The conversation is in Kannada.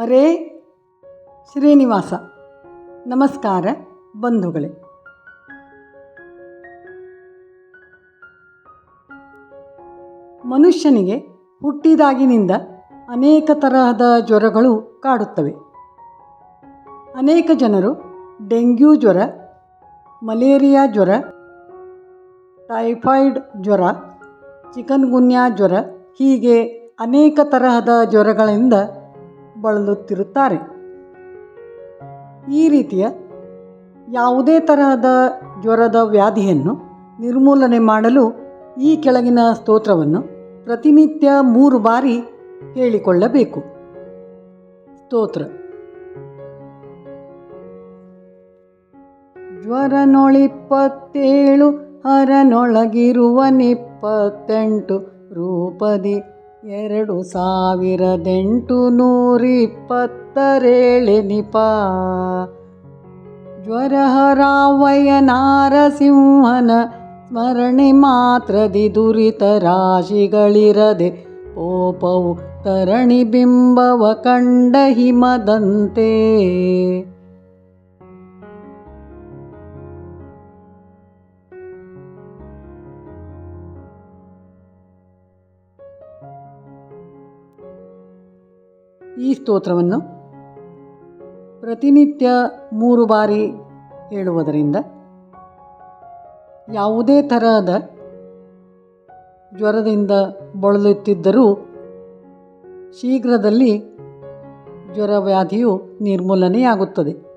ಹರೇ ಶ್ರೀನಿವಾಸ. ನಮಸ್ಕಾರ ಬಂಧುಗಳೇ. ಮನುಷ್ಯನಿಗೆ ಹುಟ್ಟಿದಾಗಿನಿಂದ ಅನೇಕ ತರಹದ ಜ್ವರಗಳು ಕಾಡುತ್ತವೆ. ಅನೇಕ ಜನರು ಡೆಂಗ್ಯೂ ಜ್ವರ, ಮಲೇರಿಯಾ ಜ್ವರ, ಟೈಫಾಯ್ಡ್ ಜ್ವರ, ಚಿಕನ್ಗುನ್ಯಾ ಜ್ವರ ಹೀಗೆ ಅನೇಕ ತರಹದ ಜ್ವರಗಳಿಂದ ಬಳಲುತ್ತಿರುತ್ತಾರೆ ಈ ರೀತಿಯ ಯಾವುದೇ ತರಹದ ಜ್ವರದ ವ್ಯಾಧಿಯನ್ನು ನಿರ್ಮೂಲನೆ ಮಾಡಲು ಈ ಕೆಳಗಿನ ಸ್ತೋತ್ರವನ್ನು ಪ್ರತಿನಿತ್ಯ ಮೂರು ಬಾರಿ ಹೇಳಿಕೊಳ್ಳಬೇಕು. ಸ್ತೋತ್ರ. ಜ್ವರನೊಳಿಪ್ಪತ್ತೇಳು, ಹರನೊಳಗಿರುವ ನಿಪ್ಪತ್ತೆಂಟು ರೂಪದಿ ಎರಡು ಸಾವಿರದೆಂಟು ನೂರಿಪ್ಪತ್ತರೇಳೆನಿಪ. ಜ್ವರಹರಾವಯ್ಯ ನಾರಸಿಂಹನ ಸ್ಮರಣೆ ಮಾತ್ರದಿ ದುರಿತ ರಾಶಿಗಳಿರದೆ ಕೋಪವು ತರಣಿ ಬಿಂಬವ ಕಂಡ ಹಿಮದಂತೆ. ಈ ಸ್ತೋತ್ರವನ್ನು ಪ್ರತಿನಿತ್ಯ ಮೂರು ಬಾರಿ ಹೇಳುವುದರಿಂದ ಯಾವುದೇ ತರಹದ ಜ್ವರದಿಂದ ಬಳಲುತ್ತಿದ್ದರೂ ಶೀಘ್ರದಲ್ಲಿ ಜ್ವರ ವ್ಯಾಧಿಯು ನಿರ್ಮೂಲನೆಯಾಗುತ್ತದೆ.